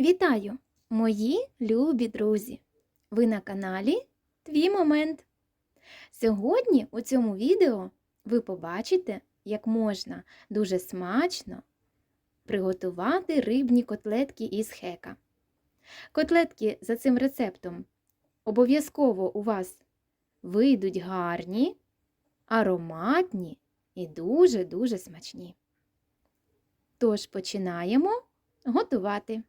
Вітаю, мої любі друзі! Ви на каналі Твій Момент. Сьогодні у цьому відео ви побачите, як можна дуже смачно приготувати рибні котлетки із хека. Котлетки за цим рецептом обов'язково у вас вийдуть гарні, ароматні і дуже-дуже смачні. Тож починаємо готувати.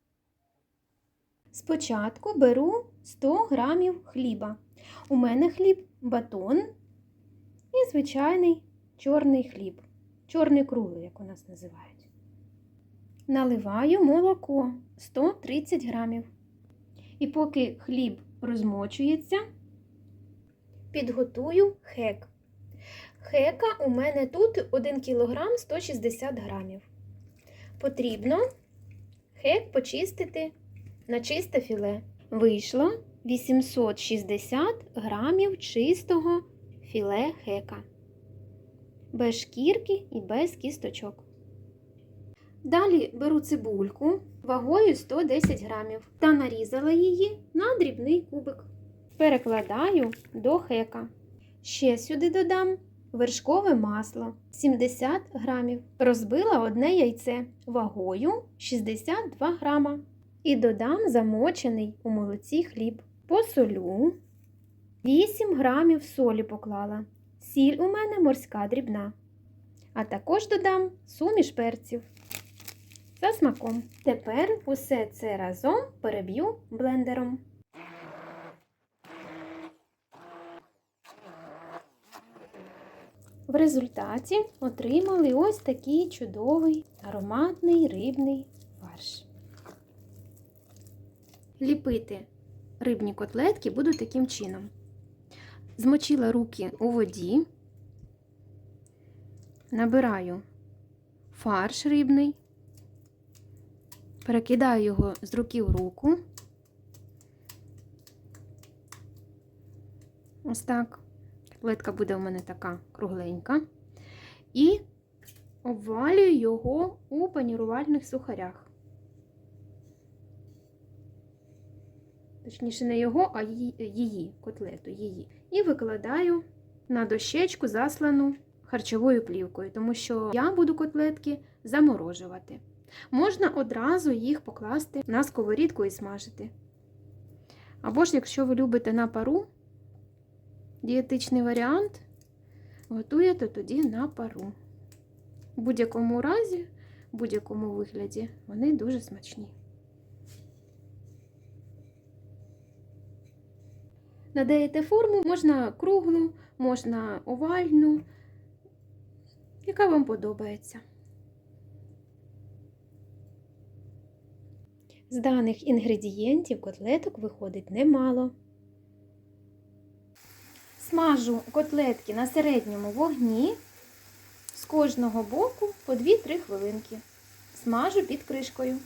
Спочатку беру 100 грамів хліба. У мене хліб батон і звичайний чорний хліб. Чорний круглий, як у нас називають. Наливаю молоко 130 грамів. І поки хліб розмочується, підготую хек. Хека у мене тут 1 кг 160 грамів. Потрібно хек почистити на чисте філе. Вийшло 860 грамів чистого філе хека. Без шкірки і без кісточок. Далі беру цибульку вагою 110 грамів та нарізала її на дрібний кубик. Перекладаю до хека. Ще сюди додам вершкове масло 70 грамів. Розбила одне яйце вагою 62 грама. І додам замочений у молоці хліб. Посолю. 8 грамів солі поклала. Сіль у мене морська дрібна. А також додам суміш перців. За смаком. Тепер усе це разом переб'ю блендером. В результаті отримали ось такий чудовий ароматний рибний фарш. Ліпити рибні котлетки буду таким чином. Змочила руки у воді, набираю фарш рибний, перекидаю його з руки в руку. Ось так. Котлетка буде у мене така кругленька. І обвалюю його у панірувальних сухарях. Точніше, не його, а її, котлету. її. І викладаю на дощечку, заслану харчовою плівкою, тому що я буду котлетки заморожувати. Можна одразу їх покласти на сковорідку і смажити. Або ж, якщо ви любите на пару, дієтичний варіант, готуєте тоді на пару. В будь-якому разі, в будь-якому вигляді, вони дуже смачні. Надаєте форму, можна круглу, можна овальну, яка вам подобається. З даних інгредієнтів котлеток виходить немало. Смажу котлетки на середньому вогні з кожного боку по 2-3 хвилинки. Смажу під кришкою.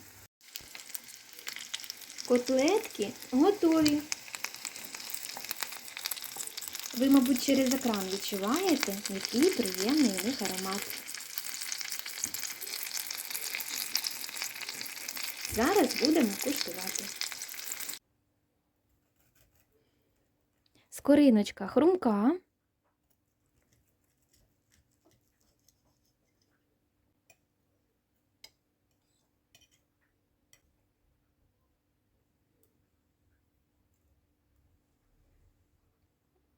Котлетки готові. Ви, мабуть, через екран відчуваєте, який приємний у них аромат. Зараз будемо куштувати. Скориночка хрумка.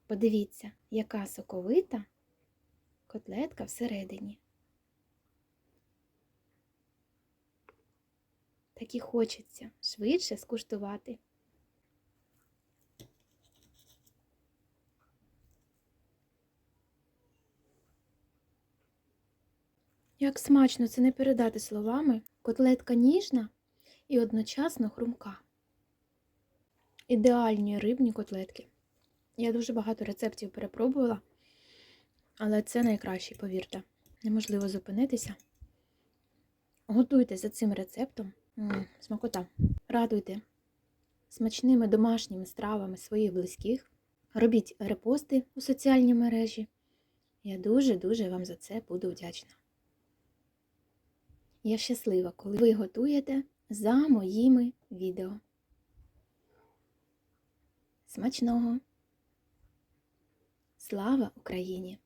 Подивіться, яка соковита котлетка всередині. Так і хочеться швидше скуштувати. Як смачно це не передати словами, котлетка ніжна і одночасно хрумка. Ідеальні рибні котлетки. Я дуже багато рецептів перепробувала, але це найкращий, повірте. Неможливо зупинитися. Готуйте за цим рецептом. М -м, смакота. Радуйте смачними домашніми стравами своїх близьких. Робіть репости у соціальній мережі. Я дуже-дуже вам за це буду вдячна. Я щаслива, коли ви готуєте за моїми відео. Смачного! Слава Україні!